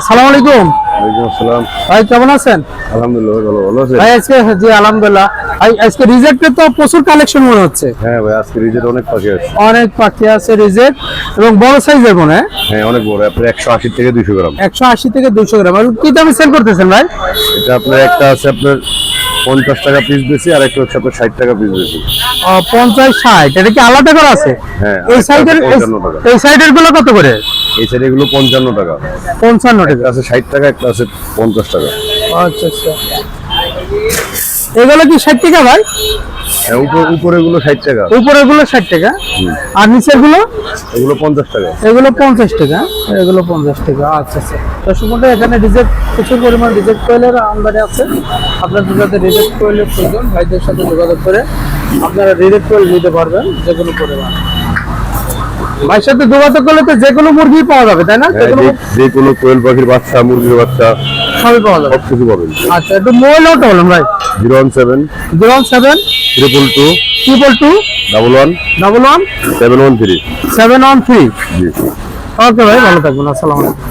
আসসালামু আলাইকুম। ওয়ালাইকুম আসসালাম। ভাই কেমন আছেন? আলহামদুলিল্লাহ ভালো। ভালো আছে। ভাই আজকে জি আলহামদুলিল্লাহ। ভাই আজকে রিজেক্টে তো প্রচুর কালেকশন মনে হচ্ছে। হ্যাঁ ভাই আজকে রিজেট অনেক পাখি আছে। অনেক পাখি আছে রিজেক্ট এবং বড় সাইজের মনে? হ্যাঁ অনেক বড়। আপনার একশো আশি থেকে দুইশো গ্রাম। একশো আশি থেকে দুইশো গ্রাম। আর কি দামে সেল করতেছেন ভাই? এটা আপনার একটা আছে আপনার পঞ্চাশ টাকা পিস বেশি আর একটা হচ্ছে আপনার ষাট টাকা পিস বেশি। পঞ্চাশ ষাট। এটা কি আলাদা করে আছে? হ্যাঁ, এই সাইডের এই সাইডেরগুলো কত করে? এই সাইডে এগুলো পঞ্চান্ন টাকা। পঞ্চান্ন টাকা। আছে ষাট টাকা একটা আছে পঞ্চাশ টাকা। আচ্ছা আচ্ছা। এগুলো কি ষাট টাকা ভাই? হ্যাঁ উপরে উপরে গুলো ষাট টাকা। গুলো ষাট টাকা। আর নিচেরগুলো এগুলো পঞ্চাশ টাকা। এগুলো পঞ্চাশ টাকা। এগুলো পঞ্চাশ টাকা। আচ্ছা আচ্ছা। মধ্যে এখানে রিজেক্ট প্রচুর পরিমাণ রিজেক্ট কোয়েলের আমদানি আছে। আপনাদের যাতে রিজেক্ট কোয়েলের প্রয়োজন ভাইদের সাথে যোগাযোগ করে আপনারা রিজেক্ট কোয়েল নিতে পারবেন যে কোনো পরিমাণ। ভাইয়ের সাথে যোগাযোগ করলে তো যে কোনো মুরগি পাওয়া যাবে তাই না? যে হ্যাঁ কোনো যে- কোনো কোয়েল পাখির বাচ্চা মুরগির বাচ্চা সবই পাওয়া যাবে। সবকিছু পাবেন। আচ্ছা একটু মোবাইল নাম্বারটা বলুন ভাই। Zero one seven zero one seven triple two triple two double one double one seven one three seven one three জি। ওকে ভাই ভালো থাকবেন আসসালামু আলাইকুম।